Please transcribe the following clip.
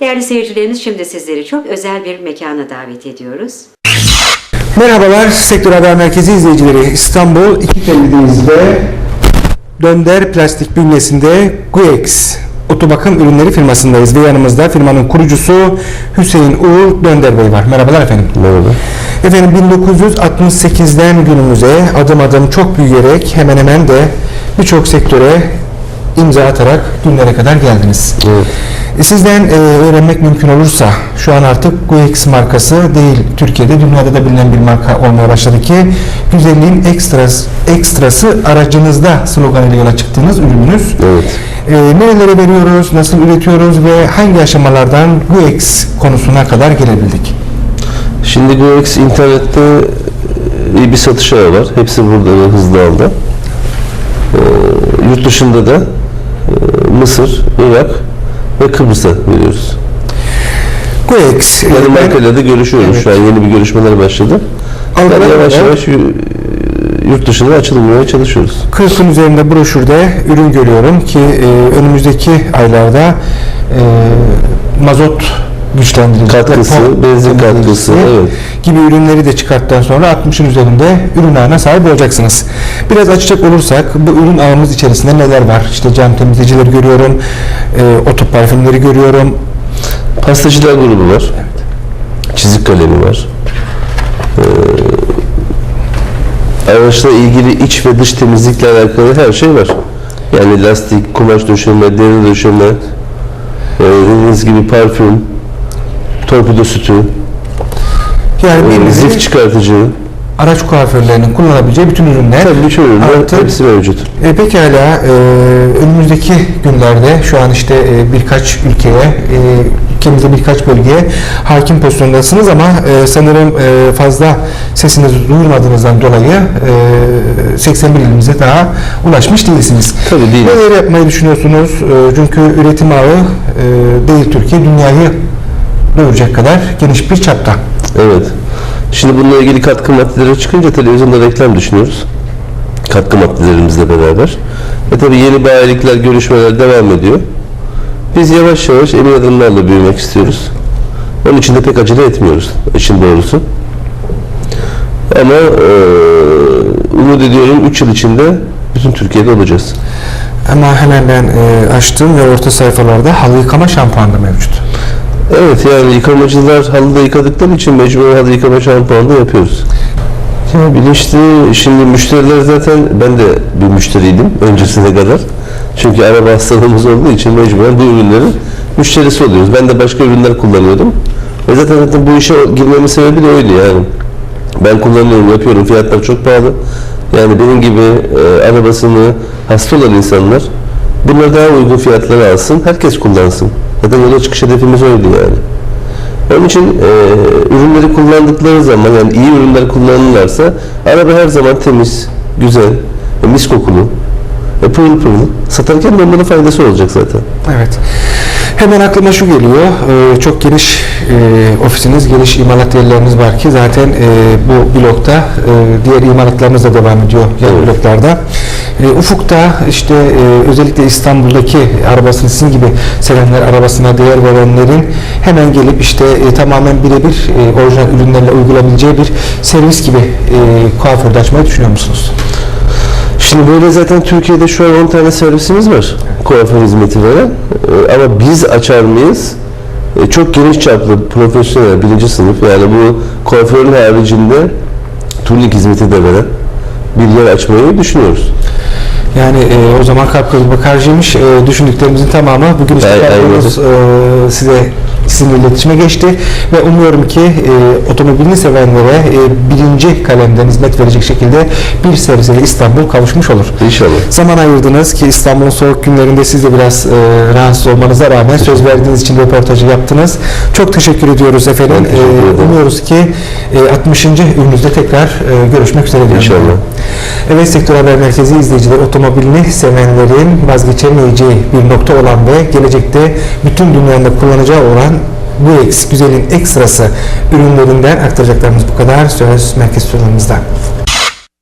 Değerli seyircilerimiz şimdi sizleri çok özel bir mekana davet ediyoruz. Merhabalar Sektör Haber Merkezi izleyicileri. İstanbul 250'deyiz ve Dönder Plastik bünyesinde Guex Otobakım Ürünleri firmasındayız ve yanımızda firmanın kurucusu Hüseyin Uğur Dönder Bey var. Merhabalar efendim. Merhaba. Efendim 1968'den günümüze adım adım çok büyüyerek hemen hemen de birçok sektöre imza atarak günlere kadar geldiniz. Evet. E, Sizden e, öğrenmek mümkün olursa şu an artık Guex markası değil Türkiye'de dünyada da bilinen bir marka olmaya başladı ki güzelliğin ekstrası, ekstrası aracınızda sloganıyla yola çıktığınız ürününüz. Evet. E, nerelere veriyoruz, nasıl üretiyoruz ve hangi aşamalardan Guex konusuna kadar gelebildik? Şimdi GoX internette e, iyi bir satış ağı var. Hepsi burada ve hızlı aldı. Ee, yurt dışında da e, Mısır, Irak ve Kıbrıs'a veriyoruz. Guex, e, Yani ben- markayla da görüşüyoruz. Evet. Şu an yeni bir görüşmeler başladı. Algılar Yani yavaş yavaş yu- yurt dışına açılmaya çalışıyoruz. 40'ın üzerinde broşürde ürün görüyorum ki e, önümüzdeki aylarda e, mazot güçlendirici, Katkısı, depo benzin katkısı, evet. gibi ürünleri de çıkarttıktan sonra 60'ın üzerinde ürün ağına sahip olacaksınız. Biraz açacak olursak bu ürün ağımız içerisinde neler var? İşte cam temizleyicileri görüyorum, e, oto parfümleri görüyorum. Pastacılar grubu var. Çizik kalemi var. Ee, araçla ilgili iç ve dış temizlikle alakalı her şey var. Yani lastik, kumaş döşeme, deri döşeme, e, dediğiniz gibi parfüm, torpido sütü, Yani e, zift çıkartıcı, araç kuaförlerinin kullanabileceği bütün ürünler. tabii bütün ürünler Artı- hepsi mevcut. E, pekala e, önümüzdeki günlerde şu an işte e, birkaç ülkeye, e, ülkemizde birkaç bölgeye hakim pozisyondasınız ama e, sanırım e, fazla sesinizi duyurmadığınızdan dolayı e, 81 ilimize daha ulaşmış değilsiniz. Tabii değiliz. Neler yapmayı düşünüyorsunuz? E, çünkü üretim ağı e, değil Türkiye, dünyayı doyuracak kadar geniş bir çapta. Evet. Şimdi bununla ilgili katkı maddeleri çıkınca televizyonda reklam düşünüyoruz. Katkı maddelerimizle beraber. Ve tabii yeni bayilikler, görüşmeler devam ediyor. Biz yavaş yavaş emin adımlarla büyümek istiyoruz. Onun için de pek acele etmiyoruz işin doğrusu. Ama eee umut ediyorum 3 yıl içinde bütün Türkiye'de olacağız. Ama hemen ben e, açtım ve orta sayfalarda halı yıkama şampuanı mevcut. Evet yani yıkamacılar halıda yıkadıkları için mecbur halı yıkama şampuanı da yapıyoruz. Ya bilinçli, şimdi müşteriler zaten ben de bir müşteriydim öncesine kadar. Çünkü araba hastalığımız olduğu için mecburen bu ürünlerin müşterisi oluyoruz. Ben de başka ürünler kullanıyordum. Ve zaten, zaten bu işe girmemin sebebi de oydu yani. Ben kullanıyorum, yapıyorum. Fiyatlar çok pahalı. Yani benim gibi e, arabasını hasta olan insanlar bunları daha uygun fiyatlara alsın, herkes kullansın. Zaten yola çıkış hedefimiz oydu yani. Onun için e, ürünleri kullandıkları zaman yani iyi ürünler kullanırlarsa araba her zaman temiz, güzel, mis kokulu, pırıl pırıl. Satarken de onlara faydası olacak zaten. Evet. Hemen aklıma şu geliyor. Ee, çok geniş e, ofisiniz, geniş imalat yerleriniz var ki zaten e, bu blokta e, diğer imalatlarınız da devam ediyor yan Evet. bloklarda. E, ufukta işte e, özellikle İstanbul'daki arabasını sizin gibi sevenler, arabasına değer verenlerin hemen gelip işte e, tamamen birebir e, orijinal ürünlerle uygulayabileceği bir servis gibi e, kuaförde açmayı düşünüyor musunuz? Şimdi böyle zaten Türkiye'de şu an 10 tane servisimiz var kuaför hizmeti veren. Ee, ama biz açar mıyız? Ee, çok geniş çaplı profesyonel birinci sınıf yani bu kuaförün haricinde turnik hizmeti de veren bir yer açmayı düşünüyoruz. Yani e, o zaman kalp bakarcıymış. E, düşündüklerimizin tamamı bugün işte e, size sizinle iletişime geçti ve umuyorum ki e, otomobilini sevenlere e, birinci kalemden hizmet verecek şekilde bir servise İstanbul kavuşmuş olur. İnşallah. Zaman ayırdınız ki İstanbul'un soğuk günlerinde siz de biraz e, rahatsız olmanıza rağmen söz verdiğiniz için röportajı yaptınız. Çok teşekkür ediyoruz efendim. Ben teşekkür E, umuyoruz ki e, 60. ürünüzde tekrar e, görüşmek üzere diyorum. İnşallah. Evet Sektör Haber Merkezi izleyicileri otomobilini sevenlerin vazgeçemeyeceği bir nokta olan ve gelecekte bütün dünyada kullanacağı olan bu güzelin ekstrası ürünlerinden aktaracaklarımız bu kadar. Söz merkez stüdyomuzda.